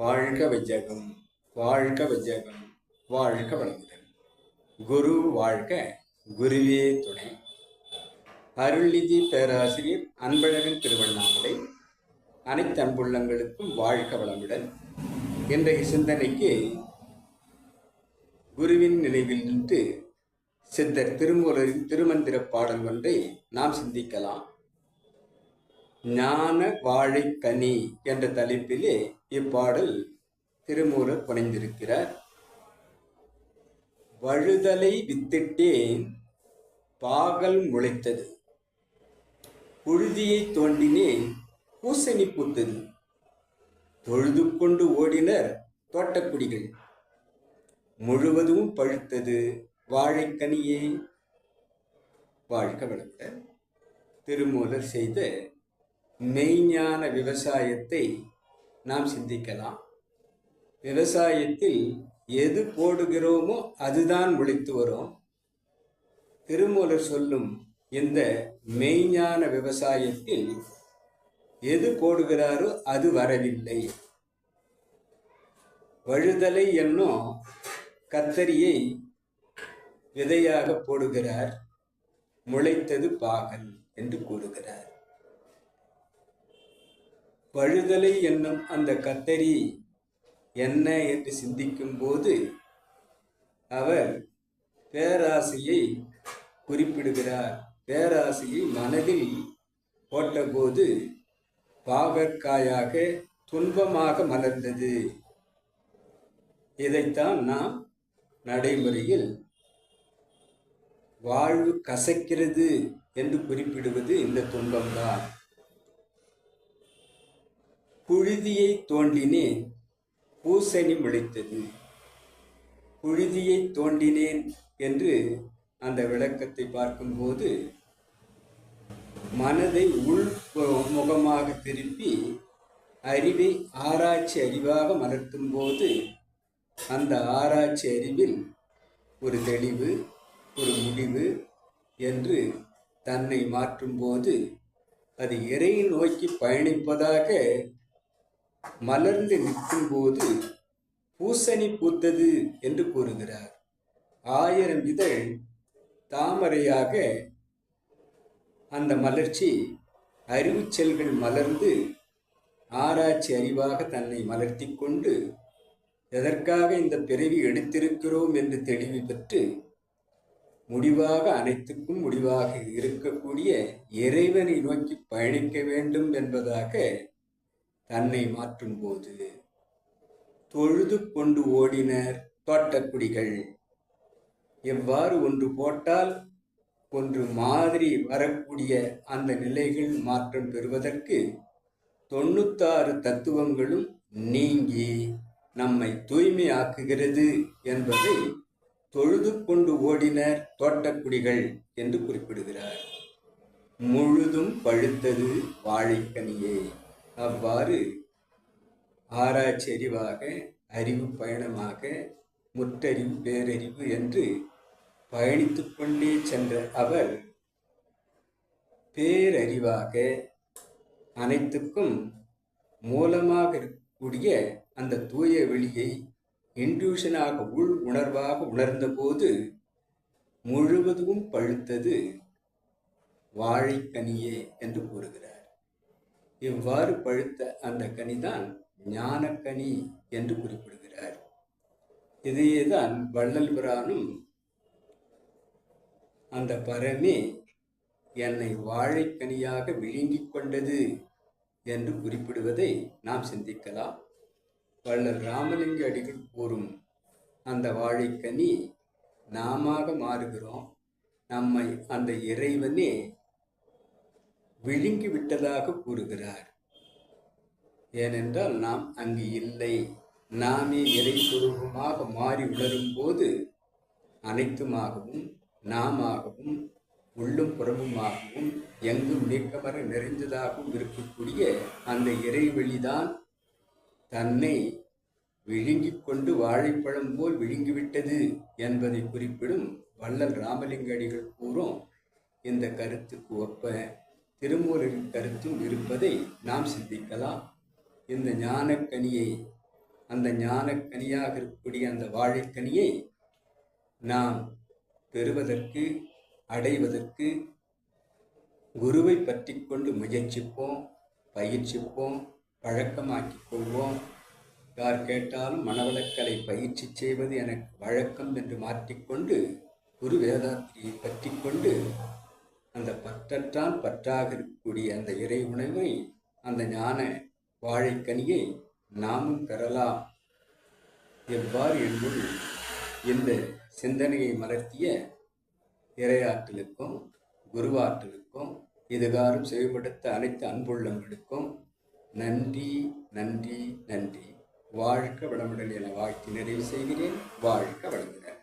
வாழ்க வையகம் வாழ்க வையகம் வாழ்க வளமுடன். குரு வாழ்க குருவே துணை. அருள்நிதி பேராசிரியர் அன்பழகன் திருவண்ணாமலை அனைத்து அன்புள்ளங்களுக்கும் வாழ்க வளமுடன். இன்றைய சிந்தனைக்கு குருவின் நினைவில் நின்று சித்தர் திருமூலரின் திருமந்திர பாடல் ஒன்றை நாம் சிந்திக்கலாம். ஞான வாழைக்கனி என்ற தலைப்பிலே இப்பாடல் திருமூலர் புனைந்திருக்கிறார். வழுதலை வித்திட்டேன் பாகல் முளைத்தது. புழுதியை தோண்டினேன் பூசணி பூத்தது. தொழுது கொண்டு ஓடினர் தோட்டக்குடிகள். முழுவதும் பழுத்தது வாழைக்கனியே. வாழ்க வளர்த்த திருமூலர் செய்த மெய்ஞான விவசாயத்தை நாம் சிந்திக்கலாம். விவசாயத்தில் எது போடுகிறோமோ அதுதான் முளைத்து வரும். திருமூலர் சொல்லும் இந்த மெய்ஞான விவசாயத்தில் எது போடுகிறாரோ அது வரவில்லை. வழுதலை என்னும் கத்தரியை விதையாக போடுகிறார். முளைத்தது பாகல் என்று கூறுகிறார். பழுதலை என்னும் அந்த கத்தரி என்ன என்று சிந்திக்கும் போது அவர் பேராசையை குறிப்பிடுகிறார். பேராசையை மனதில் போட்டபோது பாகற்காயாக துன்பமாக மலர்ந்தது. இதைத்தான் நாம் நடைமுறையில் வாழ்வு கசக்கிறது என்று குறிப்பிடுவது இந்த துன்பம்தான். புழுதியை தோண்டினேன் பூசணி முளைத்தது. புழுதியை தோண்டினேன் என்று அந்த விளக்கத்தை பார்க்கும்போது மனதை உள் முகமாக திருப்பி அறிவை ஆராய்ச்சி அறிவாக மலர்த்தும் போது அந்த ஆராய்ச்சி அறிவில் ஒரு தெளிவு ஒரு முடிவு என்று தன்னை மாற்றும்போது அது இறை நோக்கி பயணிப்பதாக மலர்ந்து நிற்கும்போது பூசணி பூத்தது என்று கூறுகிறார். ஆயிரம் இதழ் தாமரையாக அந்த மலர்ச்சி அறிவு செல்கள் மலர்ந்து ஆராய்ச்சி அறிவாக தன்னை மலர்த்தி கொண்டு எதற்காக இந்த பிறவி எடுத்திருக்கிறோம் என்று தெளிவு பெற்று முடிவாக அனைத்துக்கும் முடிவாக இருக்கக்கூடிய இறைவனை நோக்கி பயணிக்க வேண்டும் என்பதாக தன்னை மாற்றும்போது தொழுது கொண்டு ஓடினர் தோட்டக்குடிகள். எவ்வாறு ஒன்று போட்டால் ஒன்று மாதிரி வரக்கூடிய அந்த நிலைகள் மாற்றம் பெறுவதற்கு தொண்ணூத்தாறு தத்துவங்களும் நீங்கி நம்மை தூய்மையாக்குகிறது என்பதை தொழுது கொண்டு ஓடினர் தோட்டக்குடிகள் என்று குறிப்பிடுகிறார். முழுதும் பழுத்தது வாழைக்கனியே. அவ்வாறு ஆராய்ச்சி அறிவாக அறிவு பயணமாக முற்றறிவு பேரறிவு என்று பயணித்து கொண்டே சென்ற அவர் பேரறிவாக அனைத்துக்கும் மூலமாக இருக்கக்கூடிய அந்த தூய வெளியை இன்ட்யூஷனாக உள் உணர்வாக உணர்ந்தபோது முழுவதும் பழுத்தது வாழைக்கனியே என்று கூறுகிறார். இவ்வாறு பழுத்த அந்த கனிதான் ஞானக்கனி என்று குறிப்பிடுகிறார். இதையேதான் வள்ளல் பிரானும் அந்த பரமே என்னை வாழைக்கனியாக விழுங்கிக் கொண்டது என்று குறிப்பிடுவதை நாம் சிந்திக்கலாம். வள்ளல் ராமலிங்க அடிகள் கூறும் அந்த வாழைக்கனி நாம மாறுகிறோம். நம்மை அந்த இறைவனே விழுங்கிவிட்டதாக கூறுகிறார். ஏனென்றால் நாம் அங்கு இல்லை. நாமே இறை சுரூபமாக மாறி உணரும் போது அனைத்துமாகவும் நாமாகவும் உள்ளும் புறமுமாகவும் எங்கும் நீக்கமர நிறைந்ததாகவும் இருக்கக்கூடிய அந்த இறைவெளிதான் தன்னை விழுங்கிக் கொண்டு வாழைப்பழம் போல் விழுங்கிவிட்டது என்பதை குறிப்பிடும் வள்ளல் ராமலிங்க அடிகள் கூறும் இந்த கருத்துக்கு ஒப்ப திருமூலரின் கருத்தும் இருப்பதை நாம் சிந்திக்கலாம். இந்த ஞானக்கனியை அந்த ஞானக்கனியாக இருக்கக்கூடிய அந்த வாழைக்கனியை நாம் பெறுவதற்கு அடைவதற்கு குருவை பற்றி கொண்டு முயற்சிப்போம் பயிற்சிப்போம் பழக்கமாக்கி கொள்வோம். யார் கேட்டாலும் மனவளக்கலை பயிற்சி செய்வது எனக்கு வழக்கம் என்று மாற்றிக்கொண்டு குரு வேதாத்திரியை பற்றி கொண்டு அந்த பற்றற்றால் பற்றாக இருக்கக்கூடிய அந்த இறை உணவை அந்த ஞான வாழைக்கனியை நாமும் பெறலாம். எவ்வாறு என்பது இந்த சிந்தனையை மலர்த்திய இறையாற்றலுக்கும் குருவாற்றலுக்கும் இதுகாரும் செயல்படுத்த அனைத்து அன்புள்ளங்களுக்கும் நன்றி நன்றி நன்றி. வாழ்க வளமுடன் என வாழ்த்தி நிறைவு செய்கிறேன். வாழ்க வளமுடன்.